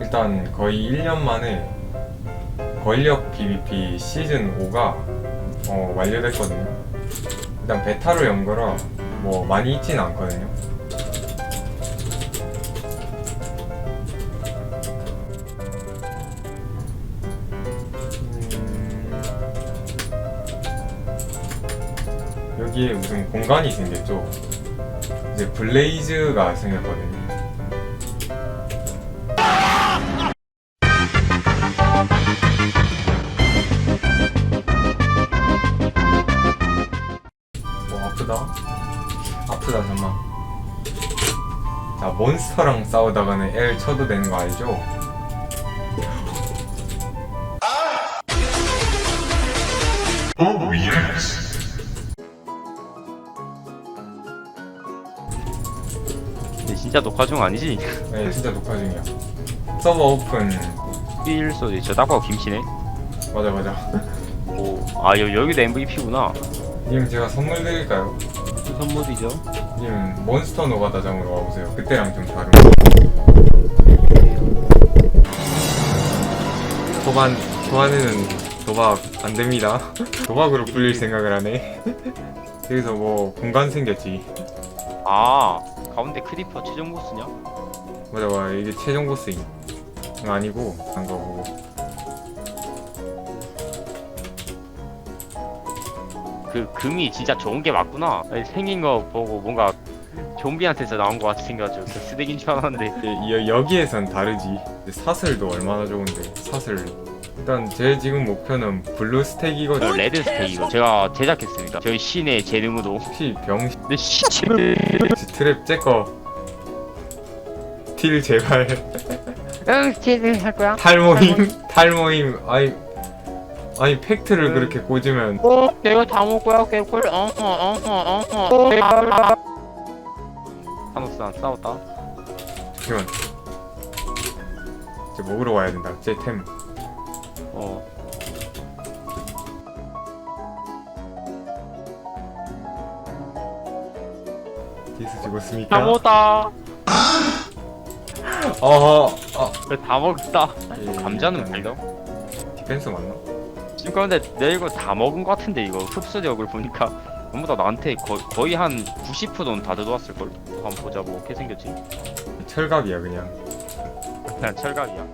일단 거의 1년 만에 권력 PVP 시즌 5가 어, 완료됐거든요. 일단 베타로 연 거라 뭐 많이 있진 않거든요. 음, 여기에 무슨 공간이 생겼죠. 이제 블레이즈가 생겼거든요. 아프다? 아프다 잠만. 자 몬스터랑 싸우다가는 L 쳐도 되는 거 알죠? 근데 진짜 녹화 중 아니지? 네 진짜 녹화 중이야. 서버 오픈 삘 소리 저딱 봐도 김치네 맞아 맞아. 오, 아 여, 여기도 MVP구나 님 제가 선물 드릴까요? 무슨 선물이죠? 님 몬스터 노가다장으로 와보세요. 그때랑 좀 다른. 초반 초반에는 도박 안 됩니다. 도박으로 불릴 생각을 하네. 여기서 뭐 공간 생겼지. 아 가운데 크리퍼 최종 보스냐? 맞아 맞아 이게 최종 보스인. 거 아니고 한 거고. 그 금이 진짜 좋은 게 맞구나. 아니, 생긴 거 보고 뭔가 좀비한테서 나온 거 같이 생겨가지고 그 쓰레기인 줄 알았는데. 여, 여기에선 다르지. 사슬도 얼마나 좋은데 사슬. 일단 제 지금 목표는 블루 스택이거든. 저 레드 스테이거 제가 제작했습니다. 저희 신의 재능으로. 혹시 병 근데 씨 트랩 째거? 틸 제발. 응 재능 할 거야. 탈모임 탈모임. 아니 아니 팩트를 그렇게 꽂으면. 어 내가 다 먹고야 개꿀 어허 어허 어허 타노스랑 싸웠다. 잠시만. 이제 먹으러 와야 된다. 제템. 어. 디스 죽었습니까? 다 먹었다. 어허. 어. 그래, 다 먹었다. 예, 감자는 일단 말려? 디펜스 맞나? 지금 근데 내 이거 다 먹은 거 같은데 이거 흡수력을 보니까. 전부 다 나한테 거, 거의 한 90%는 다 들어왔을 걸? 한번 보자 뭐 어떻게 생겼지? 철갑이야 그냥. 그냥 철각이야